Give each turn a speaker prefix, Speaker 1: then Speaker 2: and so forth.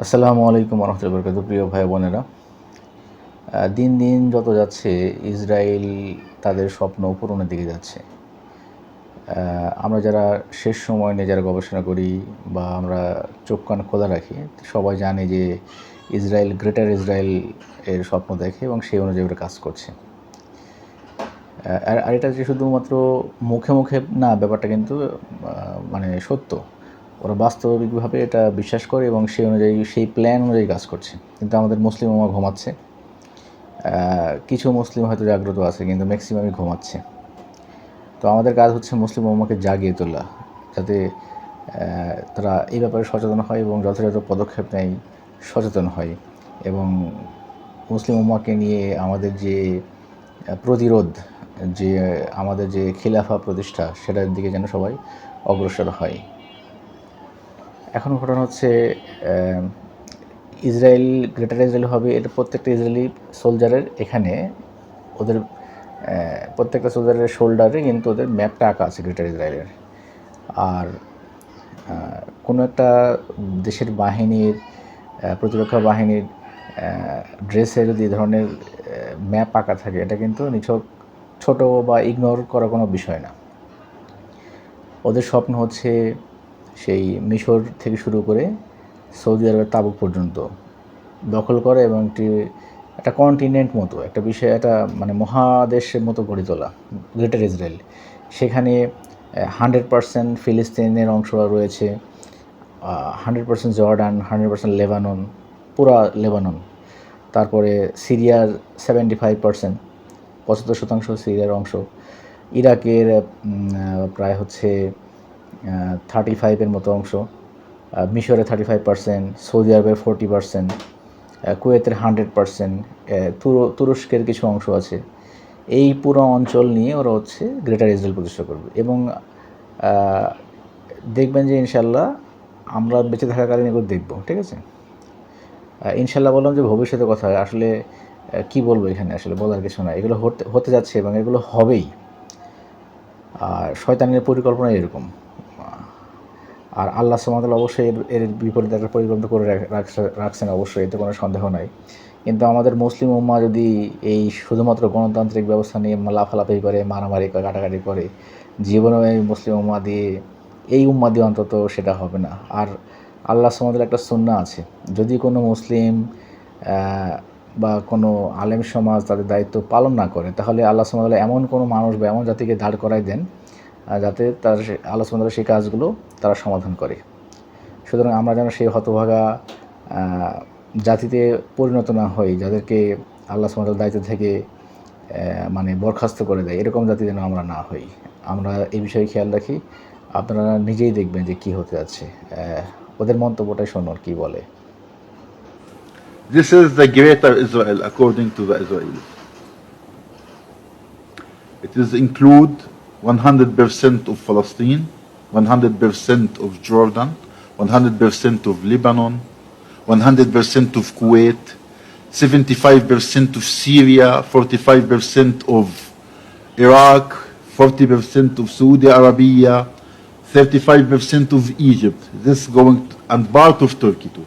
Speaker 1: আসসালামু আলাইকুম রহমতুল্লাহ বরকাত প্রিয় ভাই বোনেরা। দিন দিন যত যাচ্ছে, ইসরায়েল তাদের স্বপ্ন পূরণের দিকে যাচ্ছে। আমরা যারা শেষ সময় নিয়ে যারা গবেষণা করি বা আমরা চোখ কান খোলা রাখি, সবাই জানে যে ইসরায়েল, গ্রেটার ইসরায়েল এর স্বপ্ন দেখে এবং সেই অনুযায়ী ওরা কাজ করছে। আর আর এটা যে শুধুমাত্র মুখে মুখে না, ব্যাপারটা কিন্তু মানে সত্য। ওরা বাস্তবিকভাবে এটা বিশ্বাস করে এবং সেই অনুযায়ী, সেই প্ল্যান অনুযায়ী কাজ করছে। কিন্তু আমাদের মুসলিম ওমা ঘুমাচ্ছে। কিছু মুসলিম হয়তো জাগ্রত আছে, কিন্তু ম্যাক্সিমামই ঘুমাচ্ছে। তো আমাদের কাজ হচ্ছে মুসলিম ওমাকে জাগিয়ে তোলা, যাতে তারা এই ব্যাপারে সচেতন হয় এবং যথাযথ পদক্ষেপ নেয়, সচেতন হয়। এবং মুসলিম উম্মাকে নিয়ে আমাদের যে প্রতিরোধ, যে আমাদের যে খিলাফা প্রতিষ্ঠা, সেটার দিকে যেন সবাই অগ্রসর হয়। এখন ঘটনা হচ্ছে ইসরায়েল, গ্রেটার ইসরায়েল হবে, এটা প্রত্যেকটা ইসরায়েলি সোলজারের এখানে। ওদের প্রত্যেকটা সোলজারের শোল্ডারে কিন্তু ওদের ম্যাপটা আঁকা আছে গ্রেটার ইসরায়েলের। আর কোনো একটা দেশের বাহিনীর প্রতিরক্ষা বাহিনীর ড্রেসে যদি ধরনের ম্যাপ আঁকা থাকে, এটা কিন্তু নিছক ছোট বা ইগনোর করা কোনো বিষয় না। ওদের স্বপ্ন হচ্ছে সেই মিশর থেকে শুরু করে সৌদি আরবের তাবুক পর্যন্ত দখল করে এবং একটি, একটা কন্টিনেন্ট মতো, একটা বিষয়, একটা মানে মহাদেশের মতো গড়ে তোলা গ্রেটার ইসরায়েল সেখানে হান্ড্রেড পারসেন্ট ফিলিস্তিনের অংশ রয়েছে hundred percent Jordan hundred percent Lebanon, পুরা লেবানন। তারপরে সিরিয়ার সেভেন্টি ফাইভ পারসেন্ট পঁচাত্তর শতাংশ সিরিয়ার অংশ। ইরাকের প্রায় হচ্ছে থার্টি ফাইভের মতো অংশ মিশরে থার্টি ফাইভ পার্সেন্ট সৌদি আরবের ফোরটি পার্সেন্ট কুয়েতের হান্ড্রেড পার্সেন্ট তুরস্কের কিছু অংশ আছে। এই পুরো অঞ্চল নিয়ে ওরা হচ্ছে গ্রেটার ইসরায়েল প্রতিষ্ঠা করবে এবং দেখবেন যে ইনশাল্লাহ আমরা বেঁচে থাকাকালীন এগুলো দেখব, ঠিক আছে? ইনশাল্লাহ বললাম যে ভবিষ্যতের কথা, আসলে কি বলব এখানে? আসলে বলার কিছু না এগুলো হতে হতে যাচ্ছে এবং এগুলো হবেই। আর শয়তানের পরিকল্পনা এরকম। আর আল্লাহ সুমাতাল অবশ্যই এর বিপরীতে একটা পরিকল্পনা করে রাখ- রাখছে- রাখছেন অবশ্যই, এতে কোনো সন্দেহ নাই। কিন্তু আমাদের মুসলিম উম্মা যদি এই শুধুমাত্র গণতান্ত্রিক ব্যবস্থা নিয়ে লাফালাফি করে, মারামারি করে, কাটাকাটি করে জীবনে মুসলিম উম্মা দিয়ে, এই উম্মা দিয়ে অন্তত সেটা হবে না। আর আল্লাহ সুমাতাল একটা সুন্না আছে। যদি কোনো মুসলিম বা কোনো আলেম সমাজ তাদের দায়িত্ব পালন না করে, তাহলে আল্লাহ সুমাতাল এমন কোনো মানুষ বা এমন জাতিকে দাঁড় করাই দেন যাতে তার সুমাতাল সেই কাজগুলো তারা সমাধান করে। সুতরাং আমরা যেন সেই হতভাগা জাতিতে পরিণত না হই, যাদেরকে আল্লাহ সুমাতাল দায়িত্ব থেকে মানে বরখাস্ত করে দেয়, এরকম জাতি যেন আমরা না হই। আমরা এই বিষয়ে খেয়াল রাখি, আপনারা নিজেই দেখবেন যে কী হতে যাচ্ছে। ওদের মন্তব্যটাই শুনুন কী বলে।
Speaker 2: This is the greater Israel according to the Israelis. It is include 100% of Palestine, 100% of Jordan, 100% of Lebanon, 100% of Kuwait, 75% of Syria, 45% of Iraq, 40% of Saudi Arabia, 35% of Egypt. This going to, and part of Turkey too.